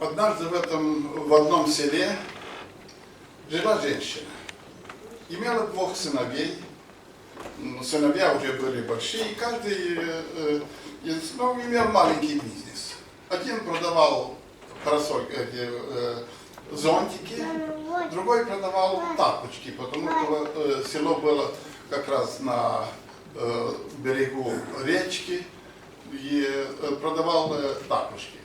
Однажды в, этом, в одном селе жила женщина. Имела двух сыновей. Сыновья уже были большие, и каждый э, э, из, ну, имел маленький бизнес. Один продавал парасоль- эти, э, зонтики, другой продавал тапочки, потому что э, село было как раз на э, берегу речки и э, продавал тапочки.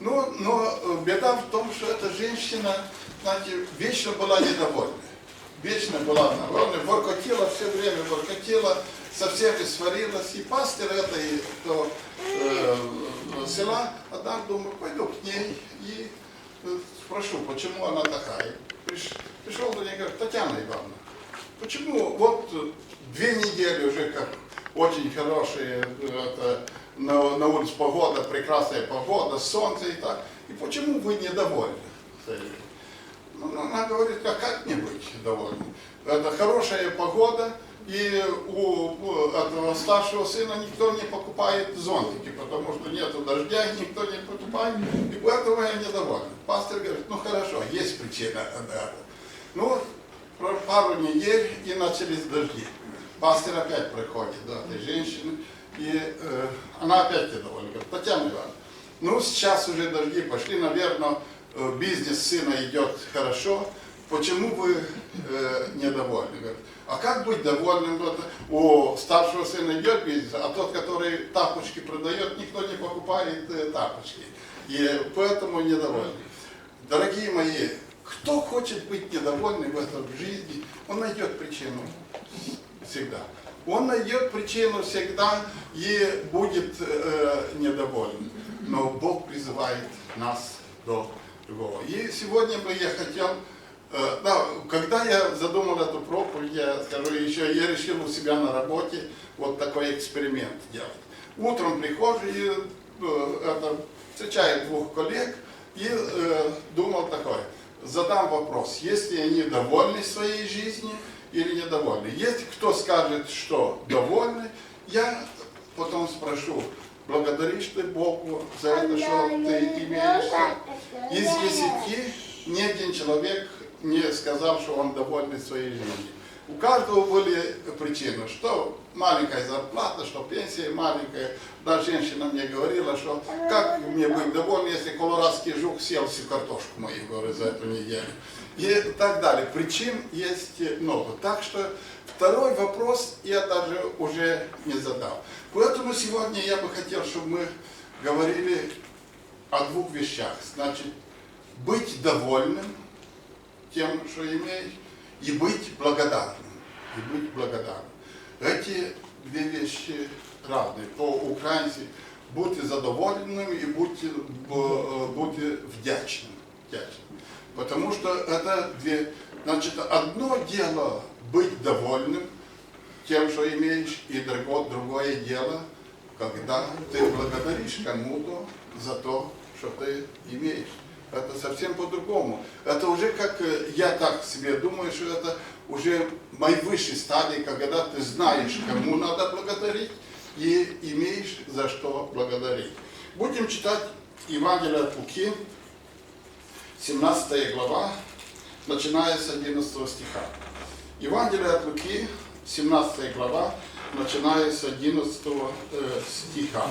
Ну, но э, беда в том, что эта женщина, знаете, вечно была недовольна. Вечно была недовольна, воркотила все время, воркотила, со всеми сварилась. И пастор этой то, э, села однажды думаю, пойду к ней и э, спрошу, почему она такая. Приш- пришел до нее говорит, Татьяна Ивановна, почему вот две недели уже как очень хорошие, э, это, на, на улице погода, прекрасная погода, солнце и так, и почему вы недовольны? Ну, она говорит, а как не быть довольным? Это хорошая погода, и у, этого старшего сына никто не покупает зонтики, потому что нету дождя, никто не покупает, и поэтому я недоволен. Пастор говорит, ну хорошо, есть причина. да. Ну, пару недель и начались дожди. Пастор опять приходит до этой женщины, и э, она опять недовольна. Говорит, Татьяна Ивановна, ну сейчас уже дожди пошли, наверное, э, бизнес сына идет хорошо. Почему вы э, недовольны? Говорит, а как быть довольным? У старшего сына идет бизнес, а тот, который тапочки продает, никто не покупает э, тапочки. И поэтому недовольны. Дорогие мои, кто хочет быть недовольным в этом жизни, он найдет причину всегда. Он найдет причину всегда и будет э, недоволен. Но Бог призывает нас до другого. И сегодня бы я хотел, э, да, когда я задумал эту проповедь, я скажу еще, я решил у себя на работе вот такой эксперимент делать. Утром прихожу и э, это, встречаю двух коллег и э, думал такое, задам вопрос, если они довольны своей жизнью или недовольны. Если кто скажет, что довольны, я потом спрошу, благодаришь ты Богу за это, что ты имеешь? Из десяти ни один человек не сказал, что он доволен своей жизнью. У каждого были причины, что маленькая зарплата, что пенсия маленькая. Да, женщина мне говорила, что как мне быть довольна, если колорадский жук съел всю картошку мою, говорю, за эту неделю. И так далее. Причин есть много. Так что второй вопрос я даже уже не задал. Поэтому сегодня я бы хотел, чтобы мы говорили о двух вещах. Значит, быть довольным тем, что имеешь, и быть благодарным. И быть благодарным. Эти две вещи разные. По-украински будьте задоволенным и будьте, б- будьте вдячным. вдячным. Потому что это две... Значит, одно дело быть довольным тем, что имеешь, и друго- другое дело, когда ты благодаришь кому-то за то, что ты имеешь. Это совсем по-другому. Это уже как, э, я так себе думаю, что это уже мои высшие стадии, когда ты знаешь, кому надо благодарить, и имеешь за что благодарить. Будем читать Евангелие от Луки, 17 глава, начиная с 11 стиха. Евангелие от Луки, 17 глава, начиная с 11 э, стиха.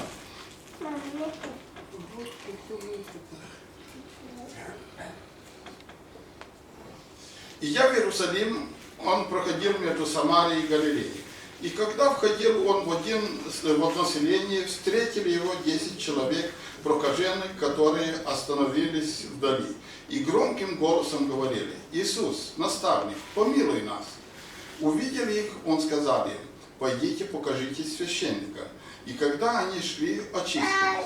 И я в Иерусалим, он проходил между Самарией и Галилеей. И когда входил он в, один, в одно селение, встретили его десять человек, прокаженных, которые остановились вдали. И громким голосом говорили, Иисус, наставник, помилуй нас. Увидели их, он сказал им, пойдите покажитесь священника. И когда они шли, очистились.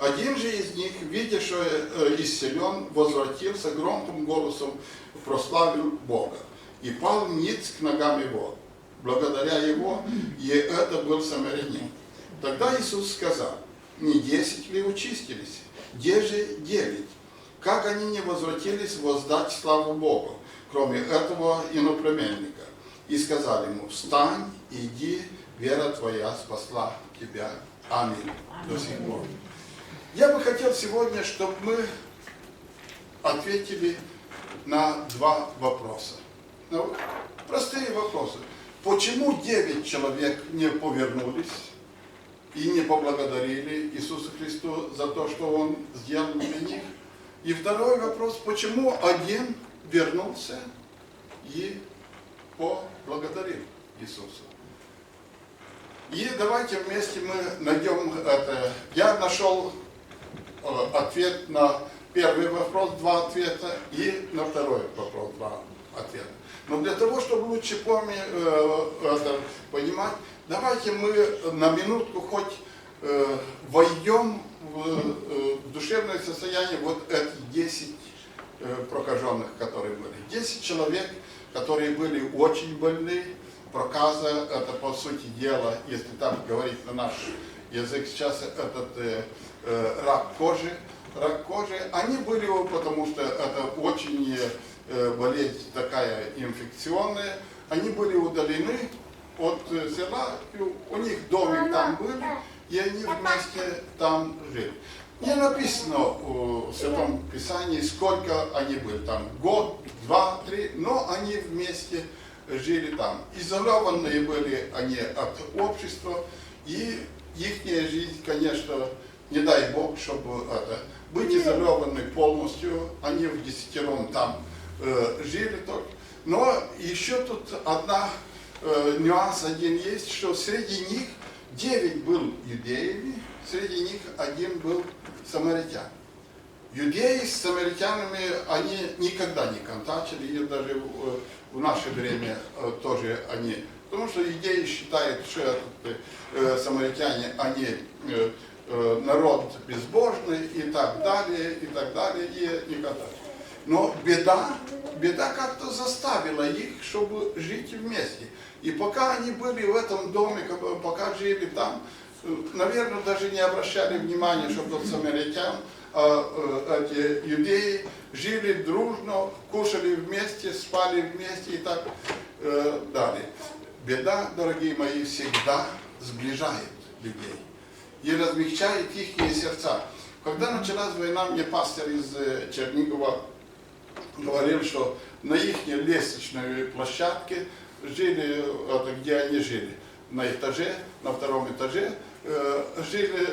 Один же из них, видя, что э, исцелен, возвратился громким голосом, прославил Бога. И пал ниц к ногам его, благодаря его, и это был самарянин. Тогда Иисус сказал, не десять ли учистились, где же девять? Как они не возвратились воздать славу Богу, кроме этого иноплеменника? И сказал ему, встань, иди, вера твоя спасла тебя. Аминь. До сих пор. Я бы хотел сегодня, чтобы мы ответили на два вопроса. Ну, простые вопросы. Почему девять человек не повернулись и не поблагодарили Иисуса Христу за то, что Он сделал для них? И второй вопрос, почему один вернулся и поблагодарил Иисуса? И давайте вместе мы найдем это. Я нашел э, ответ на первый вопрос, два ответа, и на второй вопрос, два ответа. Но для того, чтобы лучше помни, э, понимать, давайте мы на минутку хоть э, войдем в, э, в душевное состояние вот эти 10 э, прокаженных, которые были. 10 человек, которые были очень больны, проказа, это по сути дела, если так говорить на наш язык сейчас, этот э, рак кожи, рак кожи, они были, потому что это очень болезнь такая инфекционная, они были удалены от э, села, у них домик там был, и они вместе там жили. Не написано в Святом Писании, сколько они были там, год, два, три, но они вместе жили там. Изолированные были они от общества, и их жизнь, конечно, не дай Бог, чтобы это, быть изолированы полностью, они в десятером там. э, жили только. Но еще тут одна э, нюанс один есть, что среди них девять был юдеями, среди них один был самаритян. Юдеи с самаритянами, они никогда не контактили, и даже в, в наше время э, тоже они, потому что юдеи считают, что э, самаритяне, они э, э, народ безбожный и так далее, и так далее, и не контактили. Но беда, беда как-то заставила их, чтобы жить вместе. И пока они были в этом доме, пока жили там, э, наверное, даже не обращали внимания, что тот самаритян, а э, эти юдеи жили дружно, кушали вместе, спали вместе и так э, далее. Беда, дорогие мои, всегда сближает людей и размягчает их сердца. Когда началась война, мне пастор из э, Чернигова говорил, что на их лестничной площадке жили, это где они жили, на этаже, на втором этаже, э, жили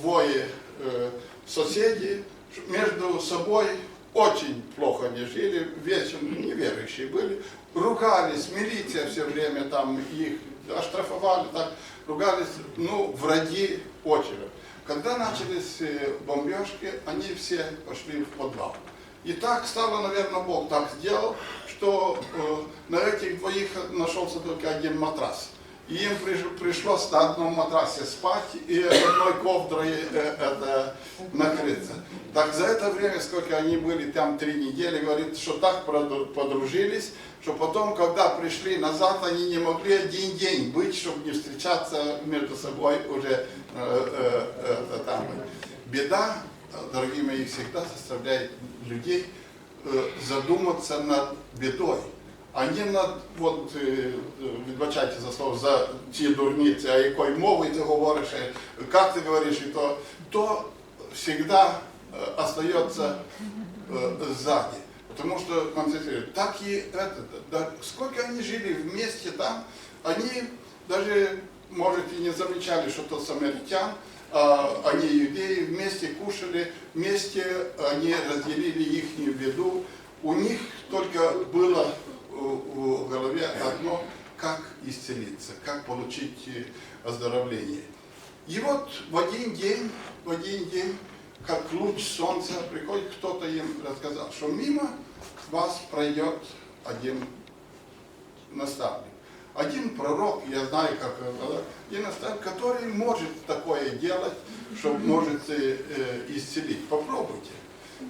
двое э, соседи, между собой очень плохо они жили, вечером неверующие были, ругались, милиция все время там их оштрафовали, так, ругались, ну, враги очень. Когда начались э, бомбежки, они все пошли в подвал. И так стало, наверное, Бог так сделал, что э, на этих двоих нашелся только один матрас. И им приш- пришлось на одном матрасе спать и одной ковдрой э, это, накрыться. Так за это время, сколько они были там три недели, говорит, что так подружились, что потом, когда пришли назад, они не могли один день быть, чтобы не встречаться между собой уже э, э, э, там. Беда, дорогие мои, всегда заставляет людей е, задуматися над бідою, а не над, от, е, е, відбачайте за слово, за ті дурниці, а якою мовою ти говориш, е, як ти говориш, і то, то всегда е, остается е, сзади. Потому что, концентрируют. Так и это, да, сколько они жили вместе там, они даже, может, и не замечали, что то самаритян, а, они евреи, вместе кушали, вместе они разделили их беду. У них только было э, в голове одно, как исцелиться, как получить э, оздоровление. И вот в один день, в один день, как луч солнца, приходит кто-то им рассказал, что мимо вас пройдет один наставник. Один пророк, я знаю, как один который может такое делать, что может э, э, исцелить. Попробуйте.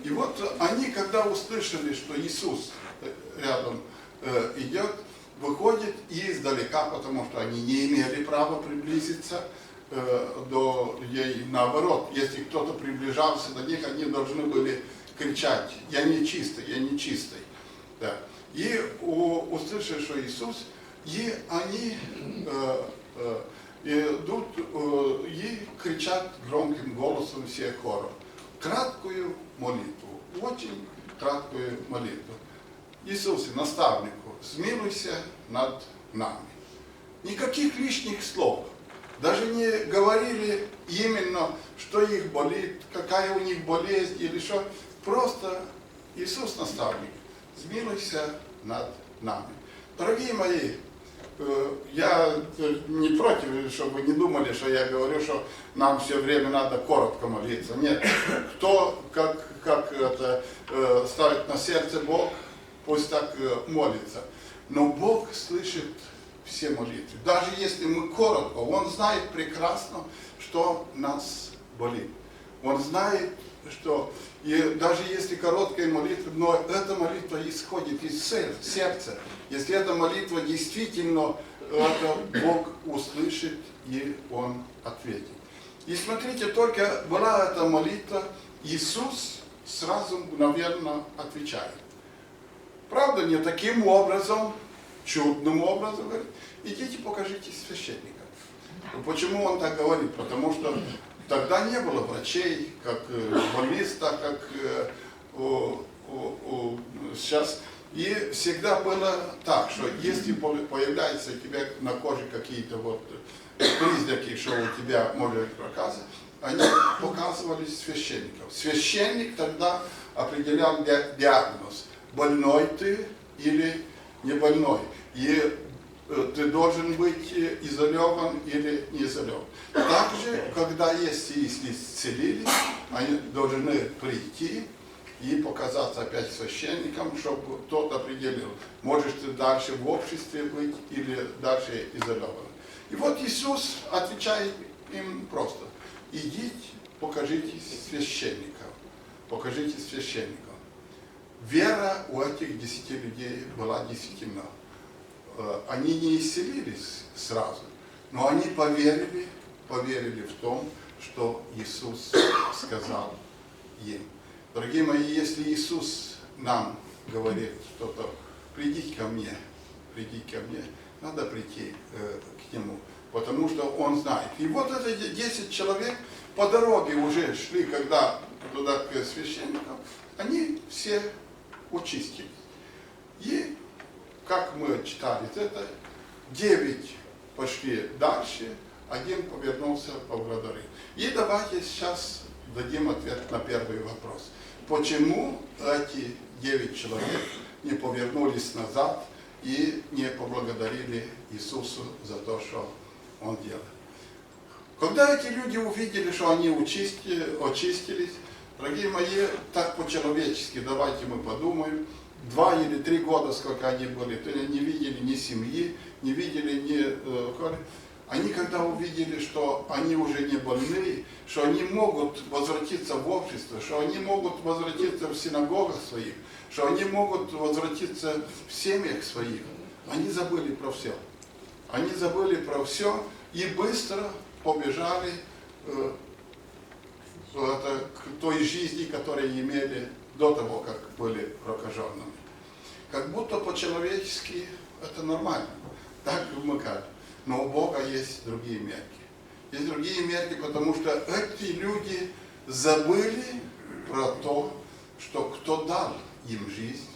И вот они, когда услышали, что Иисус э, рядом э, идет, выходит и издалека, потому что они не имели права приблизиться э, до людей. Наоборот, если кто-то приближался до них, они должны были кричать, я не чистый, я не чистый. Да. И у, услышали, что Иисус, и они э, э, идут э, и кричат громким голосом все хором. Краткую молитву, очень краткую молитву. Иисусе, наставнику, смилуйся над нами. Никаких лишних слов. Даже не говорили именно, что их болит, какая у них болезнь или что. Просто Иисус наставник, смилуйся над нами. Дорогие мои, я э, не против, чтобы вы не думали, что я говорю, что нам все время надо коротко молиться. Нет, кто как, как это э, ставит на сердце Бог, пусть так э, молится. Но Бог слышит все молитвы. Даже если мы коротко, Он знает прекрасно, что нас болит. Он знает, что и даже если короткая молитва, но эта молитва исходит из сер- сердца. Если эта молитва действительно, это Бог услышит и Он ответит. И смотрите, только была эта молитва, Иисус сразу мгновенно отвечает. Правда, не таким образом, чудным образом, говорит, идите покажите священника. Почему он так говорит? Потому что тогда не было врачей, как э, больниц, так как э, у- у- у- сейчас. И всегда было так, что если по- появляются у тебя на коже какие-то вот признаки, что у тебя может проказа, они показывали священников. Священник тогда определял ди- диагноз, больной ты или не больной. И э, ты должен быть э, изолирован или не изолирован. Также, когда если, если исцелили, они должны прийти и показаться опять священником, чтобы тот определил, можешь ты дальше в обществе быть или дальше изолирован. И вот Иисус отвечает им просто, идите, покажите священников, покажите священников. Вера у этих десяти людей была э, они не исцелились сразу, но они поверили, поверили в том, что Иисус сказал им. Дорогие мои, если Иисус нам говорит что-то, придите ко мне, придите ко мне, надо прийти э, к Нему, потому что Он знает. И вот эти 10 человек по дороге уже шли, когда туда к священникам, они все очистились. И как мы читали это, девять пошли дальше, один повернулся поблагодарил. И давайте сейчас дадим ответ на первый вопрос. Почему эти девять человек не повернулись назад и не поблагодарили Иисусу за то, что Он делает? Когда эти люди увидели, что они очистились, дорогие мои, так по-человечески, давайте мы подумаем, два или три года, сколько они были, то они не видели ни семьи, не видели ни... э, Они когда увидели, что они уже не больные, что они могут возвратиться в общество, что они могут возвратиться в синагогах своих, что они могут возвратиться в семьях своих, они забыли про все. Они забыли про все и быстро побежали э, это, к той жизни, которую имели до того, как были прокаженными. Как будто по-человечески это нормально. Так мы как. Но у Бога есть другие мерки. Есть другие мерки, потому что эти люди забыли про то, что кто дал им жизнь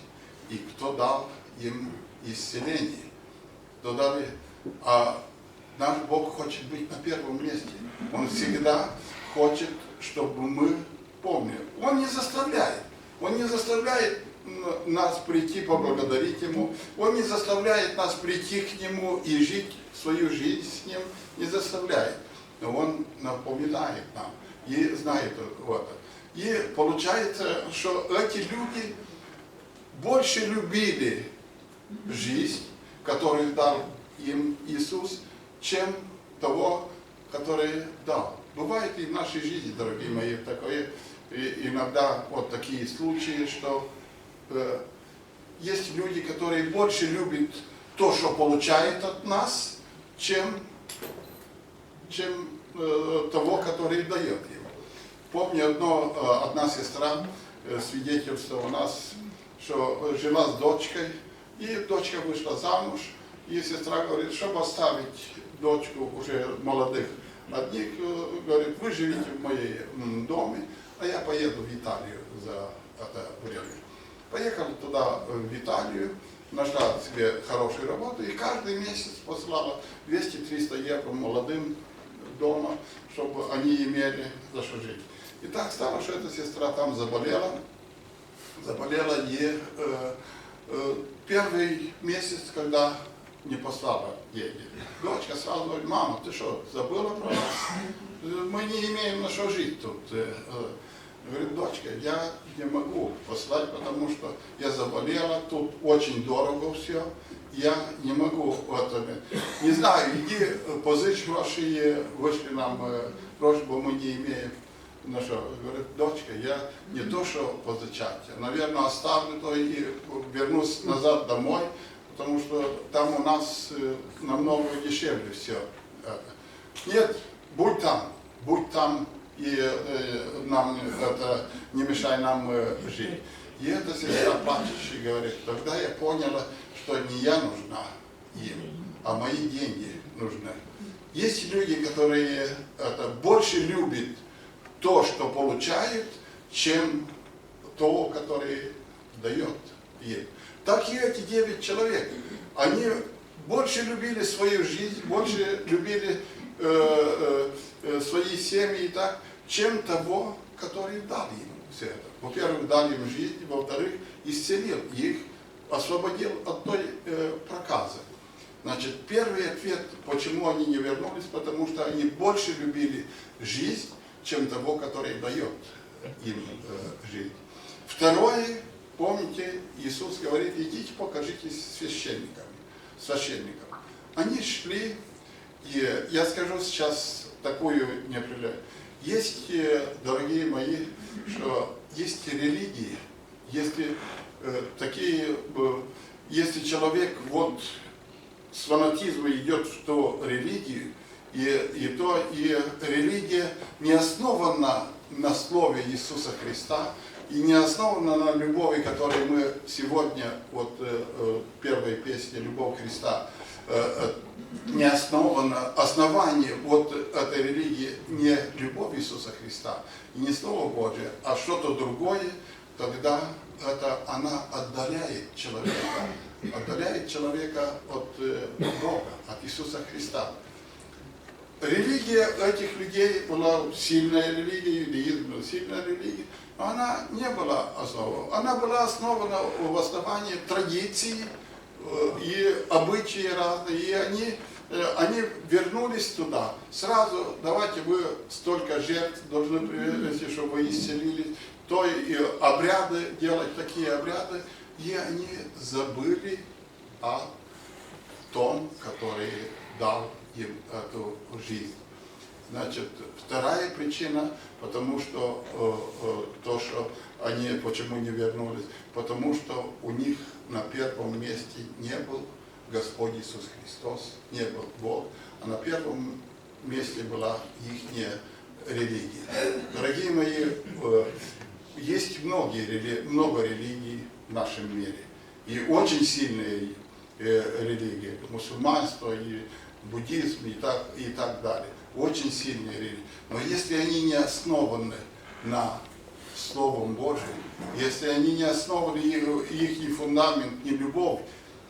и кто дал им исцеление. Кто дал А наш Бог хочет быть на первом месте. Он всегда хочет, чтобы мы помнили. Он не заставляет. Он не заставляет нас прийти поблагодарить Ему. Он не заставляет нас прийти к Нему и жить свою жизнь с Ним. Не заставляет. Но Он напоминает нам и знает вот. И получается, что эти люди больше любили жизнь, которую дал им Иисус, чем того, который дал. Бывает и в нашей жизни, дорогие мои, такое, иногда вот такие случаи, что есть люди, которые больше любят то, что получает от нас, чем, чем э, того, который дает им. Помню, одно, э, одна сестра э, свидетельство у нас, что жила с дочкой, и дочка вышла замуж, и сестра говорит, чтобы оставить дочку уже молодых одних, э, говорит, вы живите в моей доме, а я поеду в Италию за это время. Поехала туда, э, в Италию, нашла себе хорошую работу и каждый месяц посылала 200-300 евро молодым дома, чтобы они имели за что жить. И так стало, что эта сестра там заболела, заболела и э, э, первый месяц, когда не послала ей, дочка сразу говорит, мама, ты что, забыла про нас? Мы не имеем на что жить тут. Э, э». Говорит, дочка, я не могу послать, потому что я заболела, тут очень дорого все, я не могу вот, э, не знаю, иди э, позычь гроши, и вышли нам э, просьбу, мы не имеем. Ну что, говорит, дочка, я не то, что позычать, я, наверное, оставлю то и вернусь назад домой, потому что там у нас э, намного дешевле все. Нет, будь там, будь там, и э, нам это не мешай нам э, жить. И эта сестра плачущая говорит, тогда я поняла, что не я нужна им, а мои деньги нужны. Есть люди, которые это, больше любят то, что получают, чем то, который дает им. Так и эти девять человек. Они больше любили свою жизнь, больше любили э, э, свои семьи так, чем того, который дал им все это. Во-первых, дал им жизнь, во-вторых, исцелил их, освободил от той э, проказы. Значит, первый ответ, почему они не вернулись, потому что они больше любили жизнь, чем того, который дает им э, жизнь. Второе, помните, Иисус говорит, идите покажитесь священникам, священникам. Они шли, и я скажу сейчас такую неопределенную. Есть, э, дорогие мои, что есть религии, если э, такие, э, если человек вот с фанатизма идет в ту религию, и, и то и религия не основана на слове Иисуса Христа, и не основана на любови, которой мы сегодня, вот э, э, первой песне «Любовь Христа», не основано, основание вот этой религии не любовь Иисуса Христа не Слово Божье, а что-то другое, тогда это она отдаляет человека, отдаляет человека от Бога, от Иисуса Христа. Религия этих людей была сильная религия, иудаизм был сильная религия, но она не была основана. Она была основана в основании традиций э, и обычаи разные, и они, э, они вернулись туда. Сразу давайте вы столько жертв должны привести, чтобы исцелились, то и обряды, делать такие обряды, и они забыли о том, который дал им эту жизнь. Значит, вторая причина, потому что э, э, то, что они почему не вернулись, потому что у них на первом месте не был Господь Иисус Христос, не был Бог, а на первом месте была их религия. Дорогие мои, э, есть многие много религий в нашем мире. И очень сильные э, религии, мусульманство и буддизм и так, и так далее. Очень сильные религии. Но если они не основаны на Словом Божьим, если они не основаны, их, их фундамент не любовь,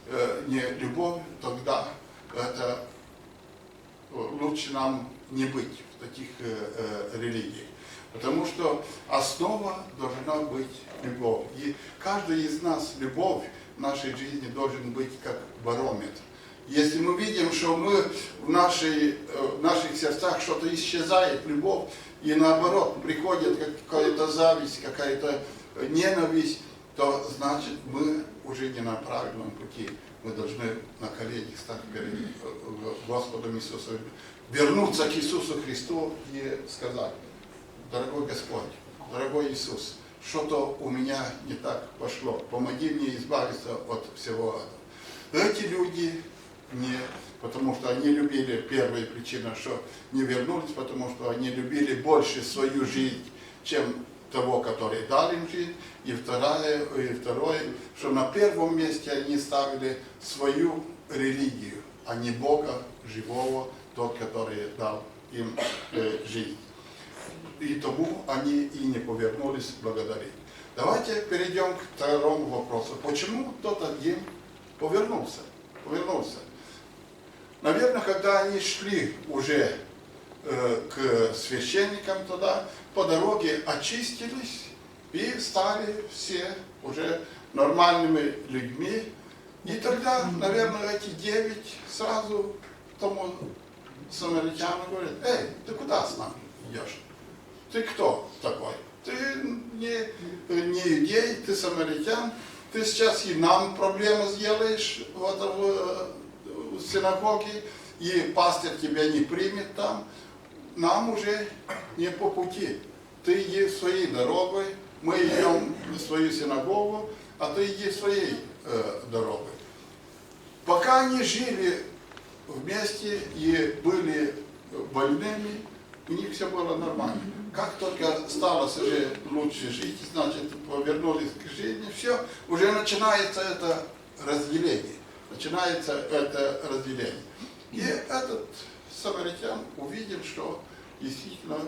э, не любовь, тогда это лучше нам не быть в таких э, э, религиях. Потому что основа должна быть любовь. И каждый из нас любовь в нашей жизни должен быть как барометр. Если мы видим, что мы в, нашей, э, в наших сердцах что-то исчезает, любовь, и наоборот приходит какая-то зависть, какая-то ненависть, то значит мы уже не на правильном пути. Мы должны на коленях стать перед э, Господом Иисусом, вернуться к Иисусу Христу и сказать, дорогой Господь, дорогой Иисус, что-то у меня не так пошло, помоги мне избавиться от всего этого. Эти люди не потому что они любили, первая причина, что не вернулись, потому что они любили больше свою жизнь, чем того, который дал им жизнь. И второе, и второе, что на первом месте они ставили свою религию, а не Бога живого, тот, который дал им э, жизнь. И тому они и не повернулись благодарить. Давайте перейдем к второму вопросу. Почему тот один повернулся? Повернулся. Наверное, когда они шли уже э, к священникам туда, по дороге очистились и стали все уже нормальными людьми. И тогда, наверное, эти девять сразу тому самаритяну говорят, эй, ты куда с нами идешь? Ты кто такой? Ты не, не иудей, ты самаритян, ты сейчас и нам проблемы сделаешь в, синагоге, и пастырь тебя не примет там. Нам уже не по пути. Ты иди своей дорогой, мы идем в свою синагогу, а ты иди своей э, дорогой. Пока они жили вместе и были больными, у них все было нормально. Как только стало уже лучше жить, значит, повернулись к жизни, все, уже начинается это разделение. Начинается это разделение. И этот самаритян увидел, что действительно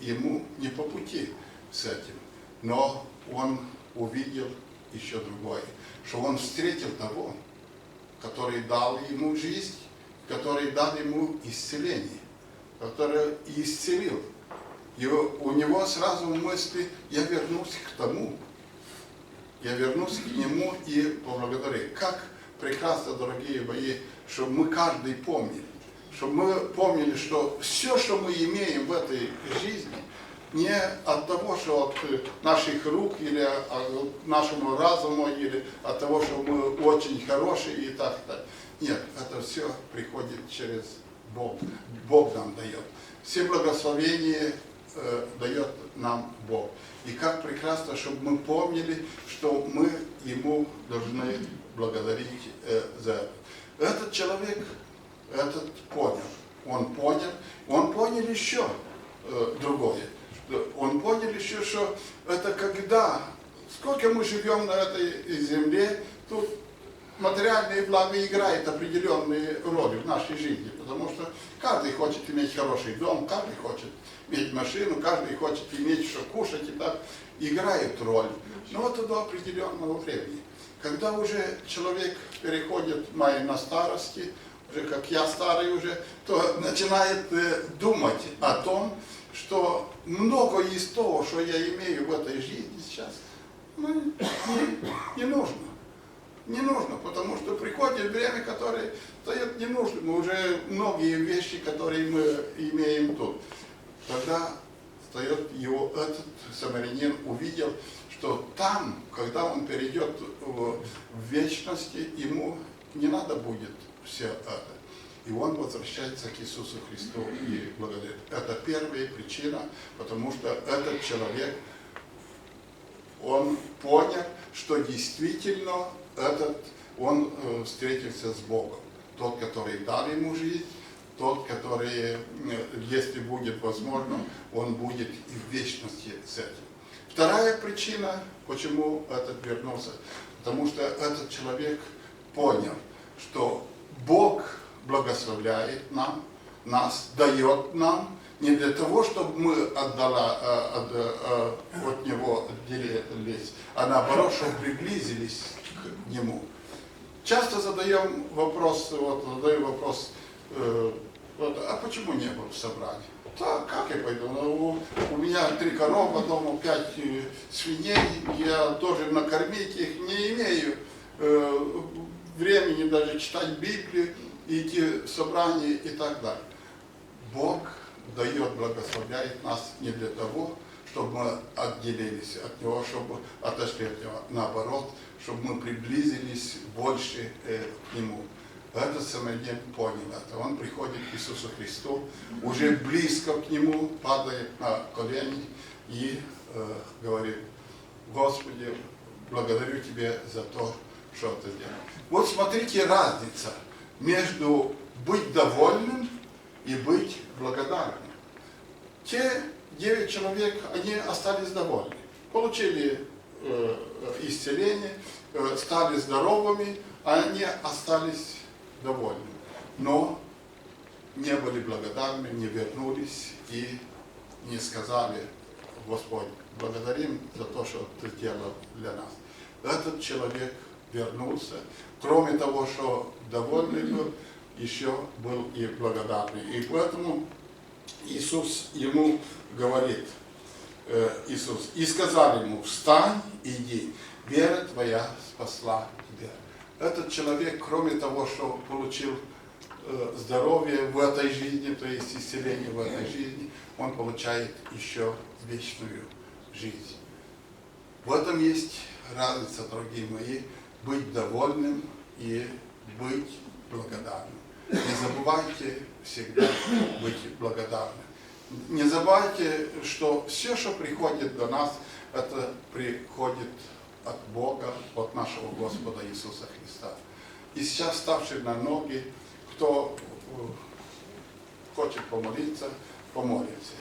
ему не по пути с этим. Но он увидел еще другое, что он встретил того, который дал ему жизнь, который дал ему исцеление, который исцелил. И у него сразу мысли, я вернусь к тому, я вернусь к нему и поблагодарю. Как прекрасно, дорогие мои, чтобы мы каждый помнили, чтобы мы помнили, что все, что мы имеем в этой жизни, не от того, что от наших рук или от нашего разума, или от того, что мы очень хорошие и так далее. Нет, это все приходит через Бог. Бог нам дает. Все благословения э, дает нам Бог. И как прекрасно, чтобы мы помнили, что мы Ему должны благодарить э, за это. Этот человек, этот понял. Он понял. Он понял еще э, другое. Он понял еще, что это когда, сколько мы живем на этой земле, тут материальные блага играют определенные роли в нашей жизни, потому что каждый хочет иметь хороший дом, каждый хочет иметь машину, каждый хочет иметь что кушать и так, играют роль. Но вот до определенного времени. Когда уже человек переходит на старости, уже как я старый уже, то начинает э, думать о том, что много из того, что я имею в этой жизни сейчас, ну, не, не нужно. Не нужно, потому что приходит время, которое дает. Мы уже многие вещи, которые мы имеем тут. Тогда встает его этот самарянин увидел, что там, когда он перейдет в, вечности, ему не надо будет все это. И он возвращается к Иисусу Христу и благодарит. Это первая причина, потому что этот человек, он понял, что действительно этот, он э, встретился с Богом. Тот, который дал ему жизнь, тот, который, э, если будет возможно, он будет и в вечности с этим. Вторая причина, почему этот вернулся, потому что этот человек понял, что Бог благословляет нам, нас дает нам, не для того, чтобы мы отдала, э, от, от, от Него отделились, а наоборот, чтобы приблизились к Нему. Часто задаем вопрос, вот задаю вопрос, э, вот, а почему не был в собрании? Да, как я пойду? Ну, у меня три коровы дома, пять э, свиней, я тоже накормить их не имею э, времени даже читать Библию, идти в собрание и так далее. Бог дает, благословляет нас не для того, чтобы мы отделились от Него, чтобы отошли от Него. Наоборот, чтобы мы приблизились больше э, к Нему. Этот самарянин понял это. Он приходит к Иисусу Христу, уже близко к Нему, падает на колени и э, говорит, Господи, благодарю Тебя за то, что Ты сделал. Вот смотрите разница между быть довольным и быть благодарным. Те девять человек, они остались довольны, получили э, исцеление, э, стали здоровыми, а они остались довольны. Но не были благодарны, не вернулись и не сказали Господь, благодарим за то, что Ты сделал для нас. Этот человек вернулся. Кроме того, что довольный был, еще был и благодарный. И поэтому Иисус ему говорит, э, Иисус, и сказал ему, встань, иди, вера твоя спасла тебя. Этот человек, кроме того, что получил э, здоровье в этой жизни, то есть исцеление в этой жизни, он получает еще вечную жизнь. В этом есть разница, дорогие мои, быть довольным и быть благодарным. Не забывайте всегда быть благодарным. Не забывайте, что все, что приходит до нас, это приходит от Бога, от нашего Господа Иисуса Христа. И сейчас ставший на ноги, кто э, хочет помолиться, помолится.